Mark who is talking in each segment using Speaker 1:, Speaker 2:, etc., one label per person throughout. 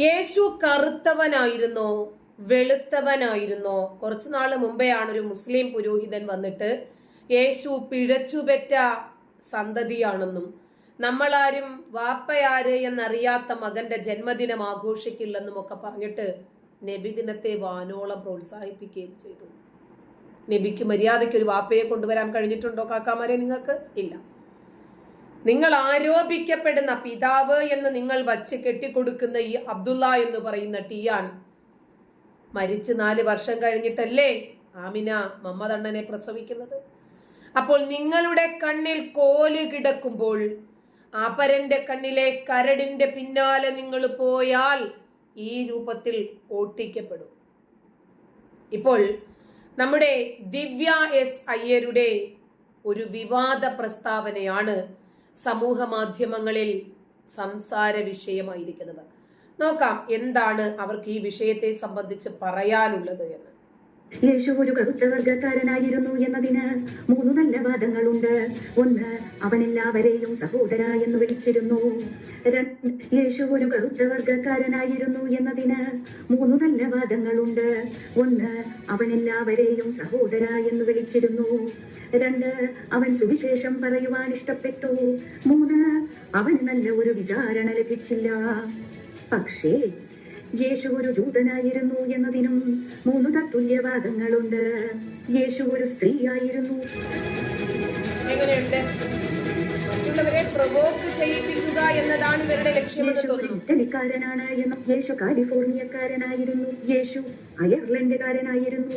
Speaker 1: യേശു കറുത്തവനായിരുന്നോ വെളുത്തവനായിരുന്നോ. കുറച്ചു നാൾ മുമ്പെയാണ് ഒരു മുസ്ലിം പുരോഹിതൻ വന്നിട്ട് യേശു പിഴച്ചുപെറ്റ സന്തതിയാണെന്നും നമ്മളാരും വാപ്പയാര് എന്നറിയാത്ത മകന്റെ ജന്മദിനം ആഘോഷിക്കില്ലെന്നും ഒക്കെ പറഞ്ഞിട്ട് നബിദിനത്തെ വാനോളം പ്രോത്സാഹിപ്പിക്കുകയും ചെയ്തു. നബിക്ക് മര്യാദയ്ക്ക് ഒരു വാപ്പയെ കൊണ്ടുവരാൻ കഴിഞ്ഞിട്ടുണ്ടോ കാക്കാമാരെ നിങ്ങൾക്ക്? ഇല്ല. നിങ്ങൾ ആരോപിക്കപ്പെടുന്ന പിതാവ് എന്ന് നിങ്ങൾ വച്ച് കെട്ടിക്കൊടുക്കുന്ന ഈ അബ്ദുള്ള എന്ന് പറയുന്ന ടിയാൻ മരിച്ച് നാല് വർഷം കഴിഞ്ഞിട്ടല്ലേ ആമിന മമ്മദണ്ണനെ പ്രസവിക്കുന്നത്? അപ്പോൾ നിങ്ങളുടെ കണ്ണിൽ കോൽ കിടക്കുമ്പോൾ അപരന്റെ കണ്ണിലെ കരടിന്റെ പിന്നാലെ നിങ്ങൾ പോയാൽ ഈ രൂപത്തിൽ ഓട്ടിക്കപ്പെടും. ഇപ്പോൾ നമ്മുടെ ദിവ്യ എസ് അയ്യരുടെ ഒരു വിവാദ പ്രസ്താവനയാണ് സമൂഹ മാധ്യമങ്ങളിൽ സംസാര വിഷയമായിരിക്കുന്നത് നോക്കാം എന്താണ് അവർക്ക് ഈ വിഷയത്തെ സംബന്ധിച്ച് പറയാനുള്ളത് എന്ന്.
Speaker 2: യേശു ഒരു കറുത്ത വർഗക്കാരനായിരുന്നു എന്നതിന് മൂന്ന് നല്ല വാദങ്ങളുണ്ട്. ഒന്ന് അവൻ എല്ലാവരെയും സഹോദര എന്ന് വിളിച്ചിരുന്നു. യേശു ഒരു കറുത്ത വർഗക്കാരനായിരുന്നു എന്നതിന് മൂന്ന് നല്ല വാദങ്ങളുണ്ട്. ഒന്ന് അവൻ എല്ലാവരെയും സഹോദര എന്ന് വിളിച്ചിരുന്നു. രണ്ട് അവൻ സുവിശേഷം പറയുവാൻ ഇഷ്ടപ്പെട്ടു. മൂന്ന് അവന് നല്ല ഒരു വിചാരണ ലഭിച്ചില്ല. പക്ഷേ യേശു ഒരു ജൂതനായിരുന്നു എന്നതിനും മൂന്ന് തത്തുല്യവാദങ്ങളുണ്ട്. യേശു ഒരു സ്ത്രീയായിരുന്നു
Speaker 1: മറ്റുള്ളവരെ പ്രൊവോക്ക് ചെയ്യിപ്പിക്കുക എന്നതാണ് ഇവരുടെ ലക്ഷ്യമെന്ന് തോന്നുന്നു.
Speaker 2: എന്നും യേശു കാലിഫോർണിയക്കാരനായിരുന്നു. യേശു അയർലൻഡുകാരനായിരുന്നു.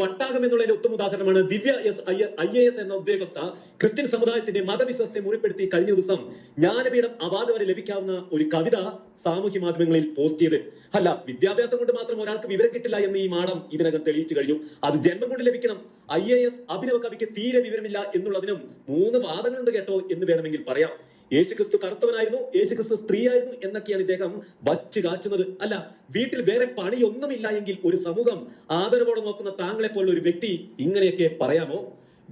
Speaker 3: വട്ടാകം എന്നുള്ളതിന്റെ ഉത്തമ ഉദാഹരണമാണ് Divya S I A S എന്ന ഉദ്യോഗസ്ഥ. ക്രിസ്ത്യൻ സമുദായത്തിന്റെ മതവിശ്വാസത്തെ മുറിപ്പെടുത്തി കഴിഞ്ഞ ദിവസം ജ്ഞാനപീഠം അവാർഡ് വരെ ലഭിക്കാവുന്ന ഒരു കവിത സാമൂഹ്യ മാധ്യമങ്ങളിൽ പോസ്റ്റ് ചെയ്ത്. അല്ല വിദ്യാഭ്യാസം കൊണ്ട് മാത്രം ഒരാൾക്ക് വിവരം കിട്ടില്ല എന്ന് ഈ മാഡം ഇതിനകം തെളിയിച്ചു കഴിഞ്ഞു. അത് ജന്മം കൊണ്ട് ലഭിക്കണം. ഐ എ എസ് അഭിനവ കവിക്ക് തീരെ വിവരമില്ല എന്നുള്ളതിനും മൂന്ന് വാദങ്ങളുണ്ട് കേട്ടോ എന്ന് വേണമെങ്കിൽ പറയാം. യേശുക്രിസ്തു കറുത്തവനായിരുന്നു യേശുക്രിസ്തു സ്ത്രീയായിരുന്നു എന്നൊക്കെയാണ് ഇദ്ദേഹം വച്ച് കാച്ചുന്നത്. അല്ല വീട്ടിൽ വേറെ പണിയൊന്നുമില്ല എങ്കിൽ ഒരു സമൂഹം ആദരവോടെ നോക്കുന്ന താങ്കളെ പോലുള്ള ഒരു വ്യക്തി ഇങ്ങനെയൊക്കെ പറയാമോ?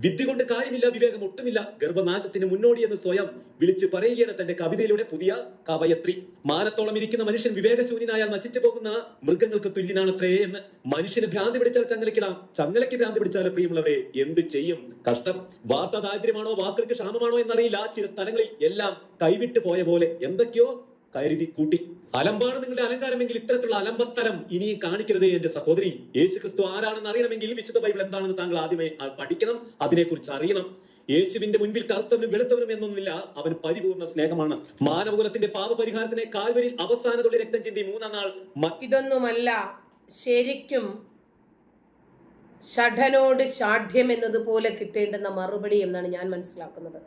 Speaker 3: വിദ്യ കൊണ്ട് കാര്യമില്ല വിവേകം ഒട്ടുമില്ല. ഗർഭനാശത്തിന് മുന്നോടി എന്ന് സ്വയം വിളിച്ചു പറയുകയാണ് തന്റെ കവിതയിലൂടെ പുതിയ കവയത്രി. മാനത്തോളം ഇരിക്കുന്ന മനുഷ്യൻ വിവേകശൂന്യനായാൽ നശിച്ചു പോകുന്ന മൃഗങ്ങൾക്ക് തുല്യനാണത്രേ എന്ന് മനുഷ്യന് ഭ്രാന്തി പിടിച്ചാൽ ചങ്ങലക്കിടാം ചങ്ങലയ്ക്ക് ഭ്രാന്തി പിടിച്ചാൽ പ്രിയമുള്ളവരെ എന്ത് ചെയ്യും? കഷ്ടം. വാർത്ത ദാരിദ്ര്യമാണോ? വാക്കുകൾക്ക് ക്ഷാമമാണോ എന്നറിയില്ല. ചില സ്ഥലങ്ങളിൽ എല്ലാം കൈവിട്ടു പോയ പോലെ. എന്തൊക്കെയോ കരുതി കൂട്ടി. അലമ്പാണ് നിങ്ങളുടെ അലങ്കാരമെങ്കിൽ ഇത്തരത്തിലുള്ള അലമ്പത്തരം ഇനിയും കാണിക്കരുതേ എന്റെ സഹോദരി. യേശു ക്രിസ്തു ആരാണെന്ന് അറിയണമെങ്കിൽ വിശുദ്ധ ബൈബിൾ എന്താണെന്ന് താങ്കൾ ആദ്യമേ പഠിക്കണം അതിനെക്കുറിച്ച് അറിയണം. യേശുവിന്റെ മുൻപിൽ കറുത്തവനും വെളുത്തവനും എന്നൊന്നുമില്ല അവൻ പരിപൂർണ സ്നേഹമാണ്. മാനവകുലത്തിന്റെ പാപപരിഹാരത്തിനെ കാൽവരിൽ അവസാനത്തുള്ള രക്തം ചിന്തി മൂന്നാം നാൾ
Speaker 1: ഇതൊന്നുമല്ല ശരിക്കും ഷഠനോട് ഷാഠ്യം എന്നതുപോലെ കിട്ടേണ്ടുന്ന മറുപടി എന്നാണ് ഞാൻ മനസ്സിലാക്കുന്നത്.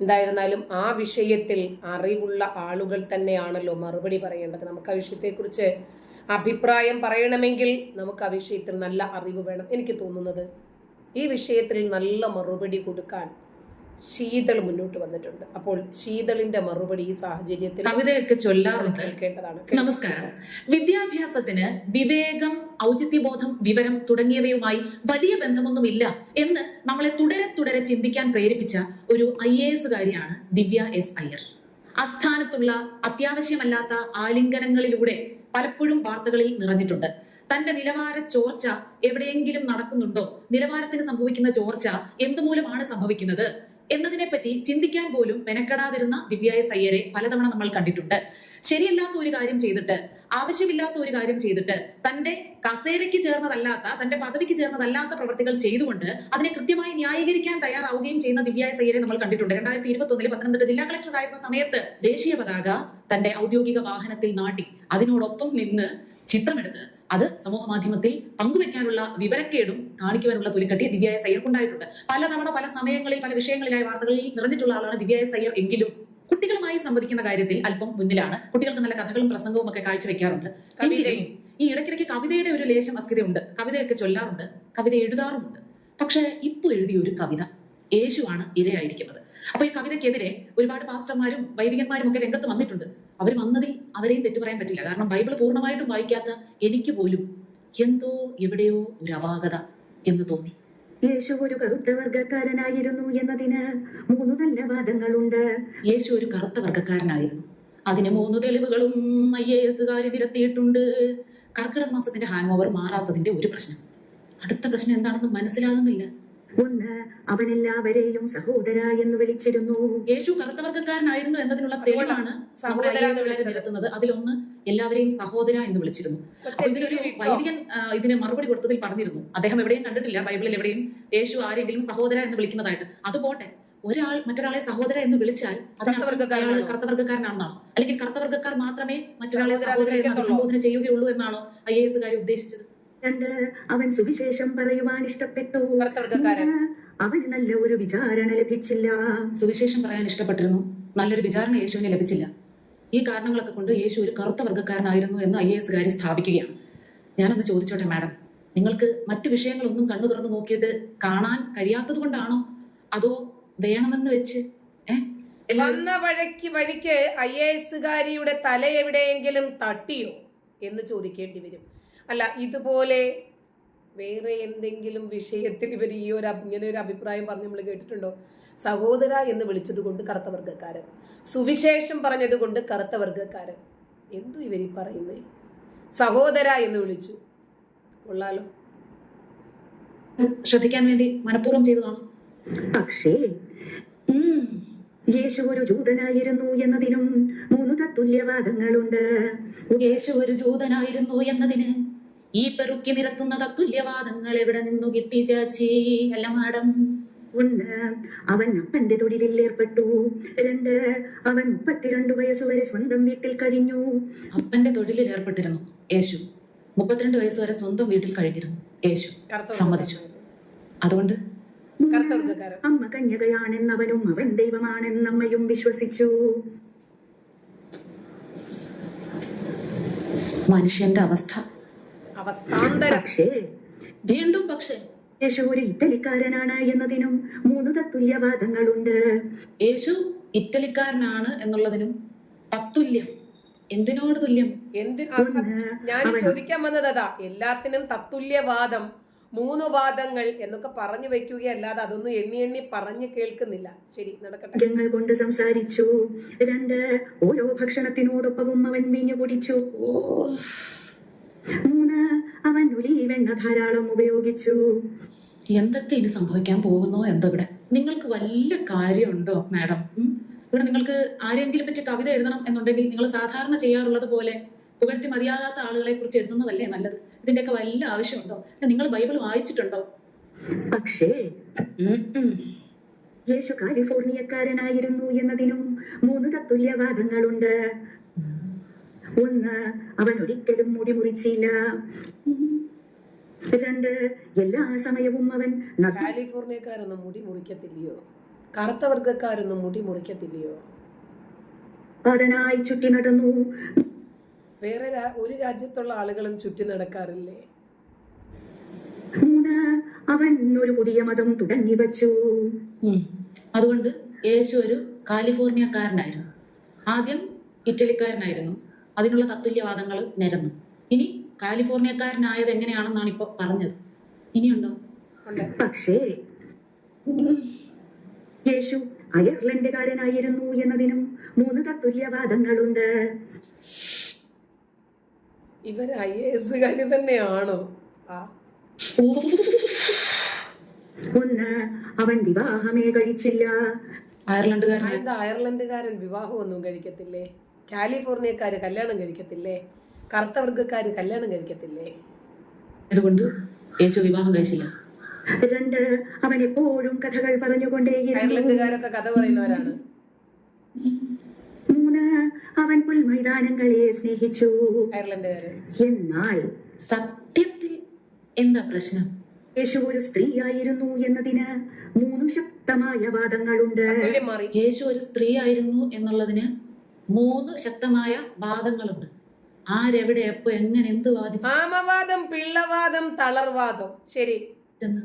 Speaker 1: എന്തായിരുന്നാലും ആ വിഷയത്തിൽ അറിവുള്ള ആളുകൾ തന്നെയാണല്ലോ മറുപടി പറയേണ്ടത്. നമുക്ക് ആ വിഷയത്തെക്കുറിച്ച് അഭിപ്രായം പറയണമെങ്കിൽ നമുക്ക് ആ വിഷയത്തിൽ നല്ല അറിവ് വേണം. എനിക്ക് തോന്നുന്നത് ഈ വിഷയത്തിൽ നല്ല മറുപടി കൊടുക്കാൻ ശീതൾ മുന്നോട്ട് വന്നിട്ടുണ്ട്. അപ്പോൾ ശീതളിന്റെ മറുപടി ഈ സാഹചര്യത്തിൽ
Speaker 4: കവിതയൊക്കെ ചൊല്ലാറുണ്ട്.
Speaker 1: കേൾക്കേണ്ടതാണ്.
Speaker 4: നമസ്കാരം. വിദ്യാഭ്യാസത്തിന് വിവേകം ഔചിത്യബോധം വിവരം തുടങ്ങിയവയുമായി വലിയ ബന്ധമൊന്നുമില്ല എന്ന് നമ്മളെ തുടരെ തുടരെ ചിന്തിക്കാൻ പ്രേരിപ്പിച്ച ഒരു ഐ എ എസുകാരിയാണ് ദിവ്യ എസ് അയ്യർ. അസ്ഥാനത്തുള്ള അത്യാവശ്യമല്ലാത്ത ആലിംഗനങ്ങളിലൂടെ പലപ്പോഴും വാർത്തകളിൽ നിറഞ്ഞിട്ടുണ്ട്. തന്റെ നിലവാര ചോർച്ച എവിടെയെങ്കിലും നടക്കുന്നുണ്ടോ? നിലവാരത്തിന് സംഭവിക്കുന്ന ചോർച്ച എന്തുമൂലമാണ് സംഭവിക്കുന്നത്? എന്നതിനെപ്പറ്റി ചിന്തിക്കാൻ പോലും മെനക്കെടാതിരുന്ന ദിവ്യായ സയ്യരെ പലതവണ നമ്മൾ കണ്ടിട്ടുണ്ട്. ശരിയല്ലാത്ത ഒരു കാര്യം ചെയ്തിട്ട് ആവശ്യമില്ലാത്ത ഒരു കാര്യം ചെയ്തിട്ട് തന്റെ കസേരയ്ക്ക് ചേർന്നതല്ലാത്ത തന്റെ പദവിക്ക് ചേർന്നതല്ലാത്ത പ്രവർത്തികൾ ചെയ്തുകൊണ്ട് അതിനെ കൃത്യമായി ന്യായീകരിക്കാൻ തയ്യാറാവുകയും ചെയ്യുന്ന ദിവ്യായ സയ്യരെ നമ്മൾ കണ്ടിട്ടുണ്ട്. രണ്ടായിരത്തി ഇരുപത്തി ഒന്നിൽ പത്തനംതിട്ട ജില്ലാ കളക്ടർ ആയിരുന്ന സമയത്ത് ദേശീയ പതാക തന്റെ ഔദ്യോഗിക വാഹനത്തിൽ നാട്ടി. അതിനോടൊപ്പം നിന്ന് ചിത്രമെടുത്ത് അത് സമൂഹ മാധ്യമത്തിൽ പങ്കുവെക്കാനുള്ള വിവരക്കേടും കാണിക്കുവാനുള്ള തൊലിക്കട്ടി ദിവ്യായ സയ്യർക്കുണ്ടായിട്ടുണ്ട് പലതവണ പല സമയങ്ങളിൽ പല വിഷയങ്ങളിലായ വാർത്തകളിൽ നിറഞ്ഞിട്ടുള്ള ആളാണ് ദിവ്യായ സയ്യർ എങ്കിലും കുട്ടികളുമായി സംവദിക്കുന്ന കാര്യത്തിൽ അല്പം മുന്നിലാണ്. കുട്ടികൾക്ക് നല്ല കഥകളും പ്രസംഗവും ഒക്കെ കാഴ്ചവെക്കാറുണ്ട്. ഈ ഇടയ്ക്കിടയ്ക്ക് കവിതയുടെ ഒരു ലേശം അസ്കിതയുണ്ട് കവിതയൊക്കെ ചൊല്ലാറുണ്ട്. കവിത എഴുതാറുമുണ്ട്. പക്ഷേ ഇപ്പൊ എഴുതിയ ഒരു കവിത യേശുവാണ് ഇരയായിരിക്കുന്നത്. അപ്പൊ ഈ കവിതയ്ക്കെതിരെ ഒരുപാട് പാസ്റ്റർമാരും വൈദികന്മാരും ഒക്കെ രംഗത്ത് വന്നിട്ടുണ്ട്. അവർ വന്നതിൽ അവരെയും തെറ്റു പറയാൻ പറ്റില്ല. കാരണം ബൈബിൾ പൂർണമായിട്ടും വായിക്കാത്ത എനിക്ക് പോലും എന്തോ എവിടെയോ ഒരു അപാകത എന്ന് തോന്നി.
Speaker 2: യേശു ഒരു കറുത്ത വർഗക്കാരനായിരുന്നു എന്നതിന് മൂന്ന് നല്ല വാദങ്ങളുണ്ട്.
Speaker 4: യേശു ഒരു കറുത്ത വർഗക്കാരനായിരുന്നു അതിന് മൂന്ന് തെളിവുകളും ഐ എ എസുകാരി നിരത്തിയിട്ടുണ്ട് കർക്കിടക മാസത്തിന്റെ ഹാങ് ഓവർ മാറാത്തതിന്റെ ഒരു പ്രശ്നം. അടുത്ത പ്രശ്നം എന്താണെന്ന് മനസ്സിലാകുന്നില്ല.
Speaker 2: ഒന്ന് അവനെല്ലാവരെയും സഹോദര എന്ന് വിളിച്ചിരുന്നു.
Speaker 4: യേശു കറുത്തവർഗക്കാരനായിരുന്നു എന്നതിനുള്ള തെളിവാണ്
Speaker 1: സഹോദരത്തുന്നത്
Speaker 4: നിരത്തുന്നത് അതിലൊന്ന് എല്ലാവരെയും സഹോദര എന്ന് വിളിച്ചിരുന്നു. ഇതിലൊരു ഇതിനൊരു വൈദികൻ ഇതിന് മറുപടി കൊടുത്തതിൽ പറഞ്ഞിരുന്നു. അദ്ദേഹം എവിടെയും കണ്ടിട്ടില്ല. ബൈബിളിൽ എവിടെയും യേശു ആരെങ്കിലും സഹോദര എന്ന് വിളിക്കുന്നതായിട്ട്. അത് പോട്ടെ. ഒരാൾ മറ്റൊരാളെ സഹോദര എന്ന് വിളിച്ചാൽ അതിനർത്ഥം
Speaker 1: കറുത്തവർഗക്കാരനാണോ?
Speaker 4: അയാൾ അല്ലെങ്കിൽ കർത്തവർഗക്കാർ മാത്രമേ മറ്റൊരാളെ
Speaker 1: സഹോദര
Speaker 4: എന്ന്
Speaker 1: എന്ന്
Speaker 4: അഭിസംബോധന ചെയ്യുകയുള്ളൂ എന്നാണോ ഐ എ എസുകാർ ഉദ്ദേശിച്ചത്?
Speaker 2: രണ്ട് അവൻ സുവിശേഷം പറയുവാൻ ഇഷ്ടപ്പെട്ടു. അവന് നല്ല ഒരു വിചാരണ ലഭിച്ചില്ല.
Speaker 4: സുവിശേഷം പറയാൻ ഇഷ്ടപ്പെട്ടിരുന്നു. നല്ലൊരു വിചാരണ യേശുവിന് ലഭിച്ചില്ല. ഈ കാരണങ്ങളൊക്കെ കൊണ്ട് യേശു ഒരു കറുത്ത വർഗക്കാരനായിരുന്നു എന്ന് ഐ എ എസുകാരി സ്ഥാപിക്കുകയാണ്. ഞാനൊന്ന് ചോദിച്ചോട്ടെ മാഡം? നിങ്ങൾക്ക് മറ്റു വിഷയങ്ങളൊന്നും കണ്ണു തുറന്ന് നോക്കിയിട്ട് കാണാൻ കഴിയാത്തത് കൊണ്ടാണോ? അതോ വേണമെന്ന് വെച്ച്?
Speaker 1: വന്ന വഴിക്ക് വഴിക്ക് ഐ എ എസുകാരിയുടെ തല എവിടെയെങ്കിലും തട്ടിയോ എന്ന് ചോദിക്കേണ്ടി വരും. അല്ല ഇതുപോലെ വേറെ എന്തെങ്കിലും വിഷയത്തിൽ ഇവർ ഈ ഒരു ഇങ്ങനെ ഒരു അഭിപ്രായം പറഞ്ഞ് നമ്മൾ കേട്ടിട്ടുണ്ടോ? സഹോദര എന്ന് വിളിച്ചതുകൊണ്ട് കറുത്ത വർഗക്കാരൻ. സുവിശേഷം പറഞ്ഞത് കൊണ്ട് കറുത്ത വർഗക്കാരൻ. എന്തു ഇവരീ പറയുന്നേ? സഹോദര എന്ന് വിളിച്ചു. കൊള്ളാലോ.
Speaker 4: ശ്രദ്ധിക്കാൻ വേണ്ടി മനഃപൂർവം ചെയ്തതാണ്
Speaker 2: പക്ഷേ യേശു ഒരു ജൂതനായിരുന്നു എന്നതിനും മൂന്ന് തത്തുല്യവാദങ്ങളുണ്ട്.
Speaker 4: യേശു ഒരു ജൂതനായിരുന്നു എന്നതിന് ഈ പെറുക്കി നിരത്തുന്ന തത്തുല്യവാദങ്ങൾ എവിടെ നിന്നു കിട്ടി ചാച്ചി? അല്ല മാഡം.
Speaker 2: ഒന്ന് അവൻ അപ്പന്റെ തൊഴിലിൽ ഏർപ്പെട്ടു. രണ്ട് അവൻ മുപ്പത്തിരണ്ട് വയസ്സുവരെ സ്വന്തം വീട്ടിൽ കഴിഞ്ഞു.
Speaker 4: അപ്പന്റെ തൊഴിലിൽ ഏർപ്പെട്ടിരുന്നു. യേശു. മുപ്പത്തിരണ്ട് വയസ്സ് വരെ സ്വന്തം വീട്ടിൽ കഴിഞ്ഞിരുന്നു. യേശു. സമ്മതിച്ചു. അതുകൊണ്ട്?
Speaker 2: അമ്മ കന്യകയാണെന്നവനും അവൻ ദൈവമാണെന്നമ്മയും വിശ്വസിച്ചു.
Speaker 4: മനുഷ്യന്റെ അവസ്ഥ
Speaker 1: അവസ്ഥാന്തരം.
Speaker 2: പക്ഷേ
Speaker 4: വീണ്ടും പക്ഷേ
Speaker 2: യേശു ഒരു ഇറ്റലിക്കാരനാണ് എന്നതിനും മൂന്ന് തത്തുല്യവാദങ്ങളുണ്ട്.
Speaker 4: യേശു ഇറ്റലിക്കാരനാണ് എന്നുള്ളതിനും തത്തുല്യം. എന്തിനോട് തുല്യം?
Speaker 1: എന്ത് ഞാൻ ചോദിക്കാൻ വന്നത് അതാ എല്ലാത്തിനും തത്തുല്യവാദം മൂന്ന് വാദങ്ങൾ എന്നൊക്കെ പറഞ്ഞു വെക്കുകയല്ലാതെ അതൊന്നും എണ്ണി എണ്ണി പറഞ്ഞു കേൾക്കുന്നില്ല. ശരി നടക്കട്ടെ.
Speaker 2: ഞങ്ങൾ കൊണ്ട് സംസാരിച്ചു. രണ്ട് ഓരോ ഭക്ഷണത്തിനോടൊപ്പവും അവൻ വീഞ്ഞു കുടിച്ചു മൂന്ന് അവൻ വെണ്ണ ധാരാളം ഉപയോഗിച്ചു.
Speaker 4: എന്തൊക്കെ ഇനി സംഭവിക്കാൻ പോകുന്നോ എന്തോ ഇവിടെ നിങ്ങൾക്ക് വല്ല കാര്യമുണ്ടോ മാഡം? ഇവിടെ നിങ്ങൾക്ക് ആരെങ്കിലും പറ്റി കവിത എഴുതണം എന്നുണ്ടെങ്കിൽ നിങ്ങൾ സാധാരണ ചെയ്യാറുള്ളത് പോലെ പുകഴ്ത്തി മതിയാകാത്ത ആളുകളെ കുറിച്ച് എഴുതുന്നതല്ലേ നല്ലത്? ഇതിന്റെയൊക്കെ വല്ല ആവശ്യമുണ്ടോ? നിങ്ങൾ ബൈബിൾ വായിച്ചിട്ടുണ്ടോ?
Speaker 2: പക്ഷേ. യേശു കാലിഫോർണിയക്കാരനായിരുന്നു എന്നതിനും മൂന്ന് തത്തുല്യവാദങ്ങളുണ്ട്. ഒന്ന് അവൻ ഒരിക്കലും മുടി മുറിച്ചില്ല രണ്ട് എല്ലാ സമയവും അവൻ
Speaker 1: കാലിഫോർണിയക്കാരൊന്നും മുടി മുറിക്കത്തില്ലയോ കറുത്ത വർഗക്കാരൊന്നും മുടി മുറിക്കത്തില്ലയോ
Speaker 2: പാതനായി ചുറ്റി നടന്നു.
Speaker 1: വേറെ ഒരു രാജ്യത്തുള്ള ആളുകളും ചുറ്റി നടക്കാറില്ലേ?
Speaker 2: മൂന്ന് അവൻ ഒരു പുതിയ മതം തുടങ്ങി വച്ചു.
Speaker 4: അതുകൊണ്ട് യേശു ഒരു കാലിഫോർണിയക്കാരനായിരുന്നു. ആദ്യം ഇറ്റലിക്കാരനായിരുന്നു. അതിനുള്ള തത്തുല്യവാദങ്ങൾ നിരന്നു. ഇനി കാലിഫോർണിയക്കാരനായത് എങ്ങനെയാണെന്നാണ് ഇപ്പൊ പറഞ്ഞത്. ഇനിയുണ്ടോ?
Speaker 1: ഉണ്ട്.
Speaker 2: പക്ഷേ യേശു അയർലൻഡുകാരനായിരുന്നു എന്നതിനും മൂന്ന് തത്തുല്യവാദങ്ങളുണ്ട്.
Speaker 1: ഇവർ ഐ തന്നെയാണോ? ആ.
Speaker 2: ഒന്ന് അവൻ വിവാഹമേ കഴിച്ചില്ല.
Speaker 4: അയർലൻഡുകാരൻ
Speaker 1: അയർലൻഡുകാരൻ അയർലൻഡുകാരൻ വിവാഹമൊന്നും കഴിക്കത്തില്ലേ? കാലിഫോർണിയക്കാര് കല്യാണം കഴിക്കത്തില്ലേ? കറുത്ത കല്യാണം കഴിക്കത്തില്ലേ?
Speaker 4: അതുകൊണ്ട് യേശു വിവാഹം കഴിച്ചില്ല.
Speaker 2: രണ്ട് അവൻ എപ്പോഴും കഥകൾ പറഞ്ഞുകൊണ്ടേ
Speaker 1: അയർലൻഡുകാരൊക്കെ കഥ പറയുന്നവരാണ്.
Speaker 2: മൂന്ന് അവൻ പുൽമൈതാനങ്ങളെ സ്നേഹിച്ചു. എന്നാൽ
Speaker 4: സത്യത്തിൽ എന്താ പ്രശ്നം?
Speaker 2: യേശു ഒരു സ്ത്രീയായിരുന്നു എന്നതിന് മൂന്ന് ശക്തമായ വാദങ്ങളുണ്ട്.
Speaker 4: യേശു ഒരു സ്ത്രീ ആയിരുന്നു എന്നുള്ളതിന് മൂന്ന് ശക്തമായ വാദങ്ങളുണ്ട്. ആരെവിടെ എപ്പോ എങ്ങനെ എന്ത് വാദിച്ചു?
Speaker 1: ആമവാദം പിള്ളവാദം തളർവാദം. ശരി.
Speaker 4: എന്ന്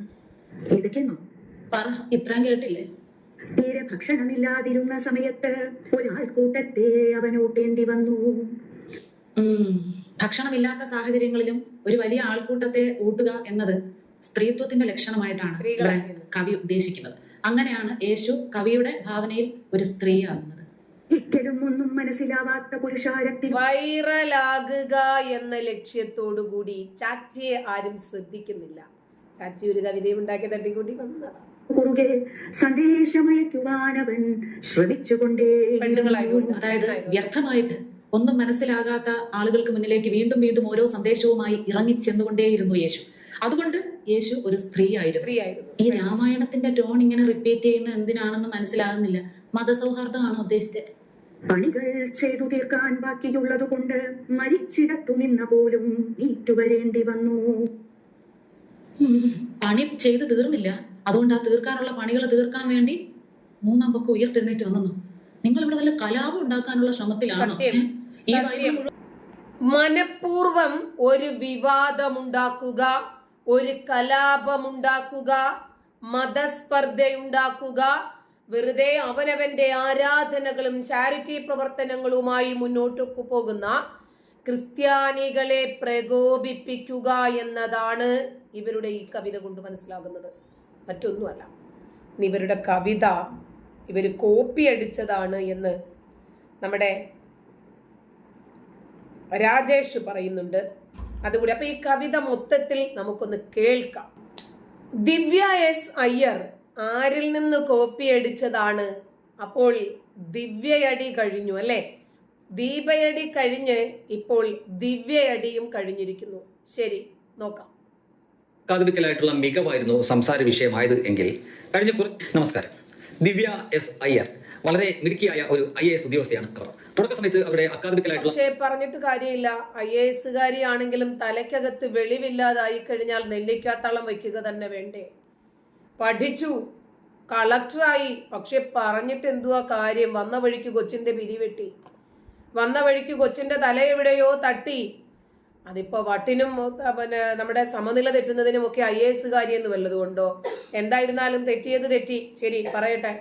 Speaker 2: ഏതൊക്കെയെന്നോ
Speaker 4: പറ ഇത്രയും കേട്ടില്ലേ?
Speaker 2: തീരെ ഭക്ഷണമില്ലാതിരുന്ന സമയത്ത് ഒരാൾക്കൂട്ടത്തെ അവൻ ഊട്ടേണ്ടി വന്നു.
Speaker 4: ഭക്ഷണമില്ലാത്ത സാഹചര്യങ്ങളിലും ഒരു വലിയ ആൾക്കൂട്ടത്തെ ഊട്ടുക എന്നത് സ്ത്രീത്വത്തിന്റെ ലക്ഷണമായിട്ടാണ് കവി ഉദ്ദേശിക്കുന്നത്. അങ്ങനെയാണ് യേശു കവിയുടെ ഭാവനയിൽ ഒരു സ്ത്രീയാകുന്നത്
Speaker 2: ഒരിക്കലും ഒന്നും മനസ്സിലാവാത്ത പുരുഷാരത്തിൽ
Speaker 1: വൈറലാകുക എന്ന ലക്ഷ്യത്തോടു കൂടി ചാച്ചിയെ ആരും ശ്രദ്ധിക്കുന്നില്ല. ചാച്ചി ഒരു കവിതയും ഉണ്ടാക്കി തട്ടിക്കൂട്ടി വന്നതാണ്
Speaker 2: കുറുകെ സന്ദേശമയക്കുവാനവൻ ശ്രമിച്ചുകൊണ്ടേ
Speaker 1: പെണ്ണുങ്ങളായതുകൊണ്ട്
Speaker 4: അതായത് വ്യർത്ഥമായിട്ട് ഒന്നും മനസ്സിലാകാത്ത ആളുകൾക്ക് മുന്നിലേക്ക് വീണ്ടും വീണ്ടും ഓരോ സന്ദേശവുമായി ഇറങ്ങിച്ചെന്നുകൊണ്ടേയിരുന്നു യേശു. അതുകൊണ്ട് യേശു ഒരു സ്ത്രീ
Speaker 1: ആയിരുന്നു
Speaker 4: ഈ രാമായണത്തിന്റെ ടോൺ ഇങ്ങനെ റിപ്പീറ്റ് ചെയ്യുന്ന എന്തിനാണെന്ന് മനസ്സിലാകുന്നില്ല. മതസൗഹാർദ്ദമാണോ ഉദ്ദേശിച്ചത്?
Speaker 2: പണികൾ ചെയ്തു തീർക്കാൻ ബാക്കിയുള്ളത് കൊണ്ട് മരിച്ചിടത്തു നിന്ന പോലും നീറ്റുവരേണ്ടി വന്നു.
Speaker 4: പണി ചെയ്തു തീർന്നില്ല. അതുകൊണ്ട് ആ തീർക്കാനുള്ള പണികൾ തീർക്കാൻ വേണ്ടി മൂന്നാം പക്കം ഉയർത്തെഴുന്നേറ്റ് വന്നു നിങ്ങൾ ഇവിടെ നല്ല കലാപം ഉണ്ടാക്കാനുള്ള ശ്രമത്തിലാണ്? ഈ.
Speaker 1: മനഃപൂർവം ഒരു വിവാദമുണ്ടാക്കുക ഒരു കലാപമുണ്ടാക്കുക മതസ്പർദ്ധയുണ്ടാക്കുക വെറുതെ അവനവന്റെ ആരാധനകളും ചാരിറ്റി പ്രവർത്തനങ്ങളുമായി മുന്നോട്ട് പോകുന്ന ക്രിസ്ത്യാനികളെ പ്രകോപിപ്പിക്കുക എന്നതാണ് ഇവരുടെ ഈ കവിത കൊണ്ട് മനസ്സിലാകുന്നത്. മറ്റൊന്നുമല്ല ഇവരുടെ കവിത ഇവർ കോപ്പി അടിച്ചതാണ് എന്ന് നമ്മുടെ രാജേഷ് പറയുന്നുണ്ട്. അതുകൂടി അപ്പൊ ഈ കവിത മൊത്തത്തിൽ നമുക്കൊന്ന് കേൾക്കാം. ദിവ്യ എസ് അയ്യർ ആരിൽ നിന്ന് കോപ്പി അടിച്ചതാണ്? അപ്പോൾ ദിവ്യയടി കഴിഞ്ഞു അല്ലേ? ദീപയടി കഴിഞ്ഞ് ഇപ്പോൾ ദിവ്യയടിയും കഴിഞ്ഞിരിക്കുന്നു. ശരി നോക്കാം.
Speaker 5: അക്കാദമിക്കലായിട്ടുള്ള മികവായിരുന്നു സംസാര വിഷയമായത് എങ്കിൽ കഴിഞ്ഞ കുറച്ച് നമസ്കാരം. ദിവ്യ എസ് അയ്യർ വളരെ മിടുക്കിയായ ഒരു ഐ എ എസ് ഉദ്യോഗസ്ഥയാണ് അവർ. തുടക്ക സമയത്ത് അവിടെ അക്കാദമിക്കലായിട്ടുള്ള
Speaker 1: പക്ഷേ പറഞ്ഞിട്ട് കാര്യമില്ല. ഐ എ എസ് ആണെങ്കിലും തലയ്ക്കകത്ത് വെളിവില്ലാതായി കഴിഞ്ഞാൽ നെല്ലിക്കാത്തളം വയ്ക്കുക തന്നെ വേണ്ടേ? പഠിച്ചു. കളക്ടറായി. പക്ഷെ പറഞ്ഞിട്ട് എന്തുവാ കാര്യം? വന്ന വഴിക്ക് കൊച്ചിന്റെ പിരിവെട്ടി വന്ന വഴിക്ക് കൊച്ചിന്റെ തല എവിടെയോ തട്ടി. അതിപ്പോ വട്ടിനും പിന്നെ നമ്മുടെ സമനില തെറ്റുന്നതിനും ഒക്കെ ഐ എ എസുകാരി എന്ന് വല്ലതുകൊണ്ടോ എന്തായിരുന്നാലും തെറ്റിയത് തെറ്റി. ശരി പറയട്ടെ.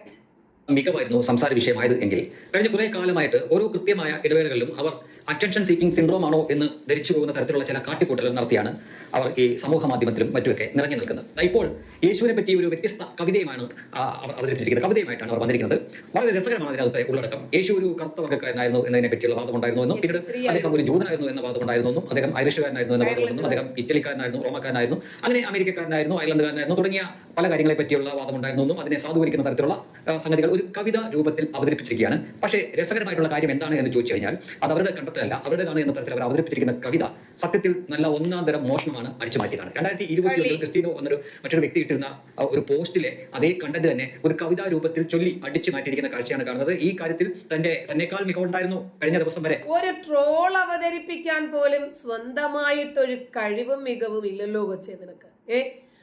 Speaker 5: മികവായിരുന്നു സംസാര വിഷയമായത് എങ്കിൽ. കഴിഞ്ഞ കുറെ കാലമായിട്ട് ഓരോ കൃത്യമായ ഇടവേളകളിലും അവർ അറ്റൻഷൻ സീക്കിംഗ് സിൻഡ്രോം ആണോ എന്ന് ധരിച്ചു പോകുന്ന തരത്തിലുള്ള ചില കാട്ടിക്കൂട്ടലുകൾ നടത്തിയാണ് അവർ ഈ സമൂഹ മാധ്യമത്തിലും മറ്റുമൊക്കെ നിറഞ്ഞു നിൽക്കുന്നത്. ഇപ്പോൾ യേശുവിനെ പറ്റി ഒരു വ്യത്യസ്ത കവിതയുമാണ് അവർ അവതരിപ്പിച്ചിരിക്കുന്നത്. കവിതയുമായിട്ടാണ് അവർ വന്നിരിക്കുന്നത്. വളരെ രസകരമാണ് അതിനകത്തെ ഉള്ളടക്കം. യേശു ഒരു കറുത്ത വർഗക്കാരനായിരുന്നു എന്നതിനെ പറ്റിയുള്ള വാദം ഉണ്ടായിരുന്നു എന്നും പിന്നീട് അദ്ദേഹം ഒരു ജൂതനായിരുന്നു എന്ന വാദം ഉണ്ടായിരുന്നു എന്നും അദ്ദേഹം ഐറിഷുകാരനായിരുന്നു എന്ന വാദം ഉണ്ടെന്നും അദ്ദേഹം ഇറ്റലിക്കാരനായിരുന്നു റോമക്കാരനായിരുന്നു അങ്ങനെ അമേരിക്കക്കാരനായിരുന്നു അയർലൻഡുകാരനായിരുന്നു തുടങ്ങിയ പല കാര്യങ്ങളെ പറ്റിയുള്ള വാദം ഉണ്ടായിരുന്നു എന്നും അതിനെ സാധൂകരിക്കുന്ന തരത്തിലുള്ള സംഗതികൾ ഒരു കവിത രൂപത്തിൽ അവതരിപ്പിച്ചിരിക്കുകയാണ്. പക്ഷേ രസകരമായിട്ടുള്ള കാര്യം എന്താണ് എന്ന് ചോദിച്ചു കഴിഞ്ഞാൽ അത് അവരുടെ കണ്ടെത്തലല്ല അവരുടേതാണ് എന്ന തരത്തിൽ അവർ അവതരിപ്പിച്ചിരിക്കുന്ന കവിത സത്യത്തിൽ നല്ല ഒന്നാം തരം മോഷണമാണ് അടിച്ചു മാറ്റിയതാണ്. രണ്ടായിരത്തി ഇരുപത്തി ഒന്നിൽ ക്രിസ്റ്റീനോ എന്നൊരു മറ്റൊരു വ്യക്തി ഇട്ടിരുന്ന ഒരു പോസ്റ്റിലെ അതേ കണ്ടന്റ് തന്നെ ഒരു കവിതാ രൂപത്തിൽ ചൊല്ലി അടിച്ചു മാറ്റിയിരിക്കുന്ന കാഴ്ചയാണ് കാണുന്നത്. ഈ കാര്യത്തിൽ തന്റെ തന്നെക്കാൾ മികവുണ്ടായിരുന്നു കഴിഞ്ഞ ദിവസം വരെ.
Speaker 1: ഒരു ട്രോൾ അവതരിപ്പിക്കാൻ പോലും സ്വന്തമായിട്ടൊരു കഴിവും മികവും ഇല്ലല്ലോ കൊച്ചേ നിനക്ക്. ഏ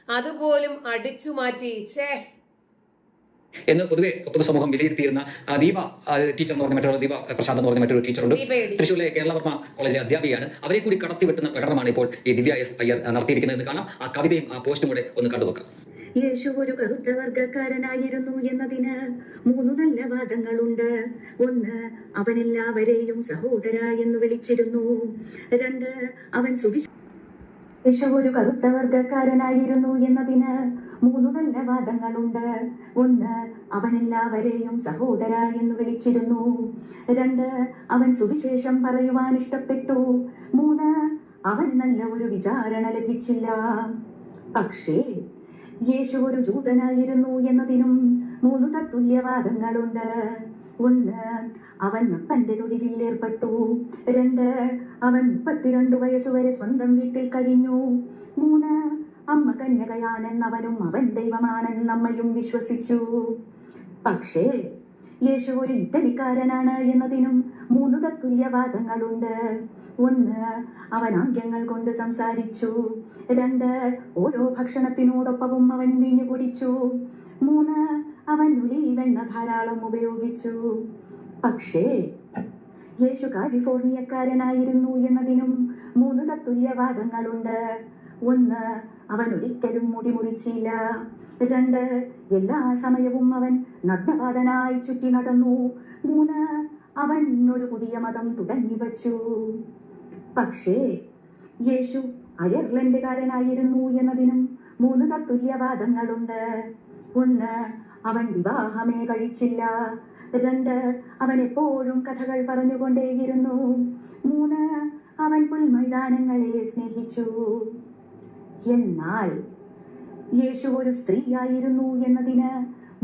Speaker 1: അതുപോലും അടിച്ചു മാറ്റി.
Speaker 5: എന്ന് പൊതുവെ പൊതുസമൂഹം വിലയിരുത്തിയിരുന്ന ദീപ ടീച്ചർ എന്ന് പറഞ്ഞ മറ്റൊരു ദീപ പ്രശാന്ത് എന്ന് പറഞ്ഞ മറ്റൊരു ടീച്ചറുണ്ട് തൃശ്ശൂരിലെ കേരളവർമ്മ കോളേജിലെ അധ്യാപികയാണ്. അവരെ കൂടി കടത്തിവെട്ടുന്ന പ്രകടനമാണ് ഇപ്പോൾ ഈ ദിവ്യ എസ് അയ്യർ നടത്തിയിരിക്കുന്നത് എന്ന് കാണാം. ആ കവിതയും ആ പോസ്റ്റും കൂടെ ഒന്ന് കണ്ടുനോക്കാം
Speaker 2: യേശു ഒരു കറുത്ത വർഗക്കാരനായിരുന്നു എന്നതിന് മൂന്ന് നല്ല വാദങ്ങളുണ്ട്. ഒന്ന് അവൻ എല്ലാവരെയും സഹോദര എന്ന് വിളിച്ചിരുന്നു. രണ്ട് അവൻ സുവിശ യേശു ഒരു കറുത്ത വർഗക്കാരനായിരുന്നു എന്നതിന് മൂന്നു നല്ല വാദങ്ങളുണ്ട്. ഒന്ന് അവൻ എല്ലാവരെയും സഹോദര എന്ന് വിളിച്ചിരുന്നു. രണ്ട് അവൻ സുവിശേഷം പറയുവാൻ ഇഷ്ടപ്പെട്ടു. മൂന്ന് അവൻ നല്ല ഒരു വിചാരണ ലഭിച്ചില്ല. പക്ഷേ യേശു ഒരു ജൂതനായിരുന്നു എന്നതിനും മൂന്ന് തത്തുല്യവാദങ്ങളുണ്ട്. ഒന്ന്. അവൻ അപ്പന്റെ തൊഴിലിൽ ഏർപ്പെട്ടു. രണ്ട്. അവൻ മുപ്പത്തിരണ്ട് വയസ്സുവരെ സ്വന്തം വീട്ടിൽ കഴിഞ്ഞു. മൂന്ന്. അമ്മ കന്യകയാണെന്നവനും അവൻ ദൈവമാണെന്നമ്മയും വിശ്വസിച്ചു. പക്ഷേ യേശു ഒരു ഇറ്റലിക്കാരനാണ് എന്നതിനും മൂന്ന് തത്തുല്യവാദങ്ങളുണ്ട് ഒന്ന് അവൻ ആംഗ്യങ്ങൾ കൊണ്ട് സംസാരിച്ചു. രണ്ട് ഓരോ ഭക്ഷണത്തിനോടൊപ്പവും അവൻ വീഞ്ഞു കുടിച്ചു. മൂന്ന് അവൻ ഉലീവെണ്ണ ധാരാളം ഉപയോഗിച്ചു. പക്ഷേ യേശു കാലിഫോർണിയക്കാരനായിരുന്നു എന്നതിനും മൂന്ന് തത്തുല്യവാദങ്ങളുണ്ട് ഒന്ന് അവൻ ഒരിക്കലും മുടി മുറിച്ചില്ല. രണ്ട് എല്ലാ സമയവും അവൻ നഗ്നപാതനായി ചുറ്റി നടന്നു. മൂന്ന് അവൻ ഒരു പുതിയ മതം തുടങ്ങി വച്ചു. പക്ഷേ യേശു അയർലൻഡുകാരനായിരുന്നു എന്നതിനും മൂന്ന് തത്തുല്യവാദങ്ങളുണ്ട് ഒന്ന് അവൻ വിവാഹമേ കഴിച്ചില്ല. രണ്ട് അവൻ എപ്പോഴും കഥകൾ പറഞ്ഞുകൊണ്ടേയിരുന്നു. മൂന്ന് അവൻ പുൽമൈതാനങ്ങളെ സ്നേഹിച്ചു. എന്നാൽ യേശു ഒരു സ്ത്രീയായിരുന്നു എന്നതിന്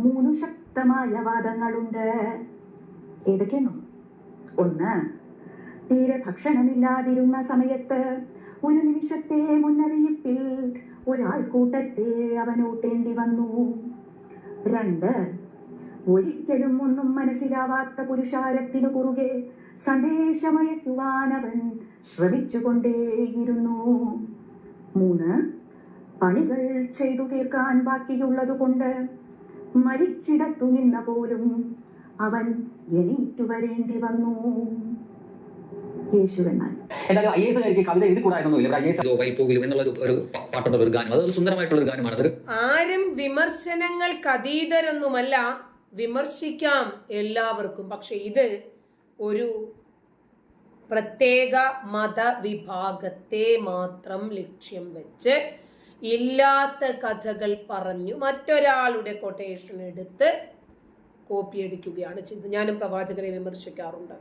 Speaker 2: മൂന്ന് ശക്തമായ വാദങ്ങളുണ്ട്. ഏതൊക്കെയെന്നു ഒന്ന് തീരെ ഭക്ഷണമില്ലാതിരുന്ന സമയത്ത് ഒരു നിമിഷത്തെ മുന്നറിയിപ്പിൽ ഒരാൾക്കൂട്ടത്തെ അവൻ ഊട്ടേണ്ടി വന്നു. രണ്ട്. ഒരിക്കലും ഒന്നും മനസ്സിലാവാത്ത പുരുഷാരത്തിനു കുറുകെ സന്ദേശമയക്കുവാനവൻ ശ്രമിച്ചുകൊണ്ടേയിരുന്നു. മൂന്ന്. പണികൾ ചെയ്തു തീർക്കാൻ ബാക്കിയുള്ളതുകൊണ്ട് മരിച്ചിടത്തു നിന്ന പോലും അവൻ എണീറ്റു വരേണ്ടി വന്നു. യേശു എന്നാൽ
Speaker 5: എന്തായാലും ഐ എസ് കാരിക്ക് കവിത എഴുതി കൂടായിരുന്നില്ല ഇവിടെ ഐ എസ് വൈപ്പോകിലും എന്നുള്ള ഒരു ഒരു പാട്ടുള്ള ഒരു ഗാനം. അതൊരു സുന്ദരമായിട്ടുള്ള ഒരു ഗാനമാണ്. അതൊരു
Speaker 1: ആരും വിമർശനങ്ങൾക്ക് അതീതരൊന്നുമല്ല വിമർശിക്കാം എല്ലാവർക്കും. പക്ഷെ ഇത് ഒരു പ്രത്യേക മതവിഭാഗത്തെ മാത്രം ലക്ഷ്യം വെച്ച് ഇല്ലാത്ത കഥകൾ പറഞ്ഞു മറ്റൊരാളുടെ കൊട്ടേഷൻ എടുത്ത് കോപ്പി അടിക്കുകയാണ് ചെയ്തത്. ഞാനും പ്രവാചകനെ വിമർശിക്കാറുണ്ട്.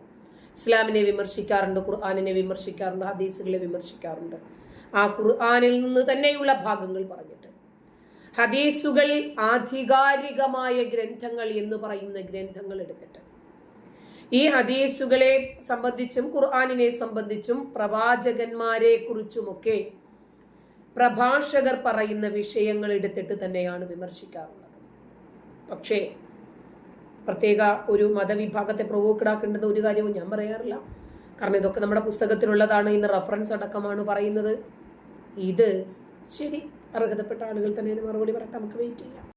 Speaker 1: ഇസ്ലാമിനെ വിമർശിക്കാറുണ്ട് ഖുർആാനിനെ വിമർശിക്കാറുണ്ട് ഹദീസുകളെ വിമർശിക്കാറുണ്ട്. ആ ഖുർആാനിൽ നിന്ന് തന്നെയുള്ള ഭാഗങ്ങൾ പറഞ്ഞിട്ട്. ഹദീസുകൾ ആധികാരികമായ ഗ്രന്ഥങ്ങൾ എന്ന് പറയുന്ന ഗ്രന്ഥങ്ങൾ എടുത്തിട്ട്. ഈ ഹദീസുകളെ സംബന്ധിച്ചും ഖുർആാനിനെ സംബന്ധിച്ചും പ്രവാചകന്മാരെ കുറിച്ചുമൊക്കെ പ്രഭാഷകർ പറയുന്ന വിഷയങ്ങൾ എടുത്തിട്ട് തന്നെയാണ് വിമർശിക്കാറുള്ളത്. പക്ഷേ പ്രത്യേക ഒരു മതവിഭാഗത്തെ പ്രവോക്കിടാക്കേണ്ടത് ഒരു കാര്യവും ഞാൻ പറയാറില്ല. കാരണം ഇതൊക്കെ നമ്മുടെ പുസ്തകത്തിലുള്ളതാണ്. ഇന്ന് റഫറൻസ് അടക്കമാണ് പറയുന്നത്. ഇത് ശരി അർഹതപ്പെട്ട ആളുകൾ തന്നെ മറുപടി പറയട്ടെ നമുക്ക് വെയിറ്റ് ചെയ്യാം.